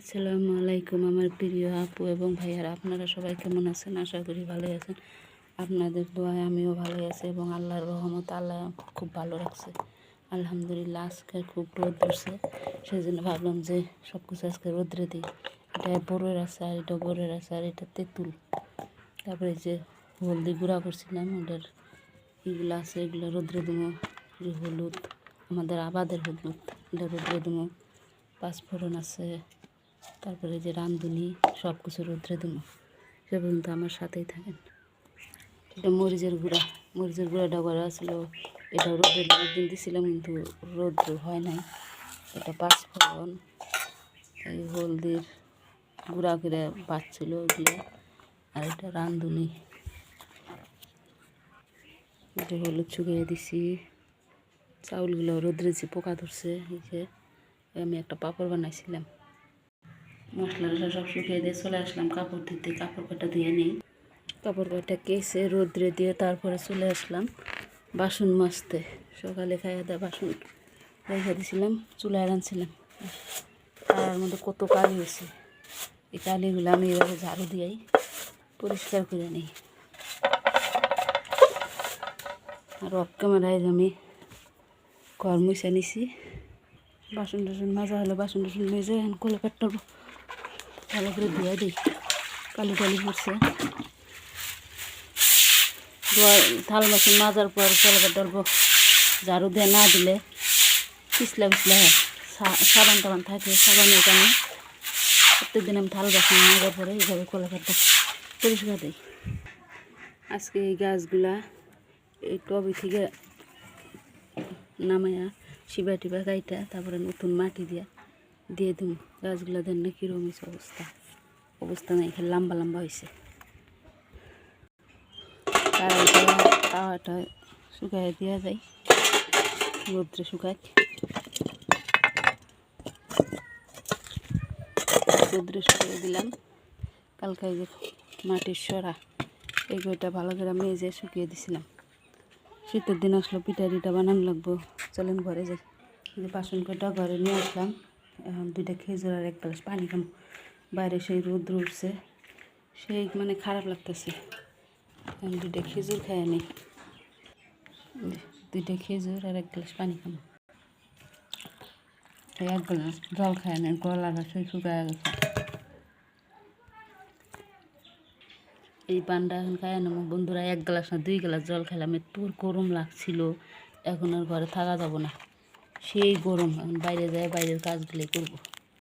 আসসালামু আলাইকুম আমার প্রিয় আপু এবং ভাইয়ারা, আপনারা সবাই কেমন আছেন? আশা করি ভালোই আছেন। আপনাদের দোয়ায় আমিও ভালোই আছি এবং আল্লাহর রহমত আল্লাহ খুব ভালো রাখছে। আলহামদুলিল্লাহ, আজকে খুব রোদ ধরছে সেই জন্য ভাবলাম যে সব কিছু আজকে রোদ্রে দিই। এটা বড়ের আছে আর এটা বড়ের আছে আর এটা তেঁতুল। তারপরে যে হলদি গুঁড়া করছিলাম, ওটার এগুলো আছে, এগুলো রোদ্রে দেবো। যে হলুদ, আমাদের আবাদের হলুদ, এটা রোদ্রে দেবো। পাঁচফোড়ন আছে তারপরে যে রান্ধুনি সব কিছু রোদ্রে দেবো সে পর্যন্ত আমার সাথেই থাকেন। এটা মরিচের গুঁড়া, মরিচের গুঁড়াটা করা ছিল, এটা রোদ্রে একদিন দিছিলাম, কিন্তু রোদ্র হয় নাই। এটা পাঁচ পাঁচফোড়ন এই হলদির গুঁড়া করে বাচ্ছিল ওগুলো আর এটা রান্ধুনি এটা হলুদ শুকিয়ে দিছি। চাউলগুলো রোদ্রেছি পোকা ধরছে, এই যে, আমি একটা পাঁপড় বানাইছিলাম। মশলা টশলা সব শুকিয়ে দিয়ে চলে আসলাম। কাপড় ধুতে, কাপড় কটা ধুয়ে নিই। কাপড় কটা কেসে রোদ্রে দিয়ে তারপরে চলে আসলাম বাসন মাজতে। সকালে খাইয়া দেয় বাসন রেখে দিয়েছিলাম চুলায় রাঁধছিলাম। তার মধ্যে কত কালি হয়েছে। এই কালিগুলো আমি এভাবে ঝাড়ু দিয়েই পরিষ্কার করে নিই। আর অফ ক্যামেরায় আমি ঘর মুছে নিছি। বাসন টাসন মাজা হলে বাসন টাসন মেজে এখন কোলে ভালো করে ধুয়ে দিই। কালি টালি পড়ছে থাল বাসন মাজার পর কোলে পেট্রোল ঝাড়ু দিয়ে না দিলে পিছলা পিছলা হয়। সাবান টাবান থাকে, সাবান এখানে প্রত্যেকদিন আমি থাল বাসন মাজার পরে এইভাবে কোলে পেট্রোল পরিষ্কার দিই। আজকে এই গাছগুলা এই টবে থেকে নামায়া শিবা টিবা গাইটা তারপরে নতুন মাটি দিয়া দিয়ে দিম। গাছগুলো দেন না কীরকম অবস্থা। অবস্থা নাই এখানে লম্বা লম্বা হয়েছে তাওয়াটা শুকায় দেওয়া যায় রোদ্রে শুকায় রোদ্রে শুকিয়ে দিলাম। কালকে যে মাটির সরা বইটা ভালো করে মেজে শুকিয়ে দিছিলাম। শীতের দিন আসলো পিঠা টিঠা বানানো লাগবো। চলেন ঘরে যাই। বাসন কটা ঘরে নিয়ে আসলাম। এখন দুইটা খেজুর আর এক গ্লাস পানি খাম। বাইরে সেই রোদ্র উঠছে, সেই মানে খারাপ লাগতেছে। এখন দুইটা খেজুর খাই নিই দুইটা খেজুর আর এক গ্লাস পানি খাম। এক গ্লাস জল খাই না গলা সেই শুকায় গেছে। এই পানটা এখন খাই না বন্ধুরা এক গ্লাস না দুই গ্লাস জল খেলাম তোর গরম লাগছিল। এখন আর ঘরে থাকা যাব না। সেই গরম বাইরে যায় বাইরের কাজগুলোই করব।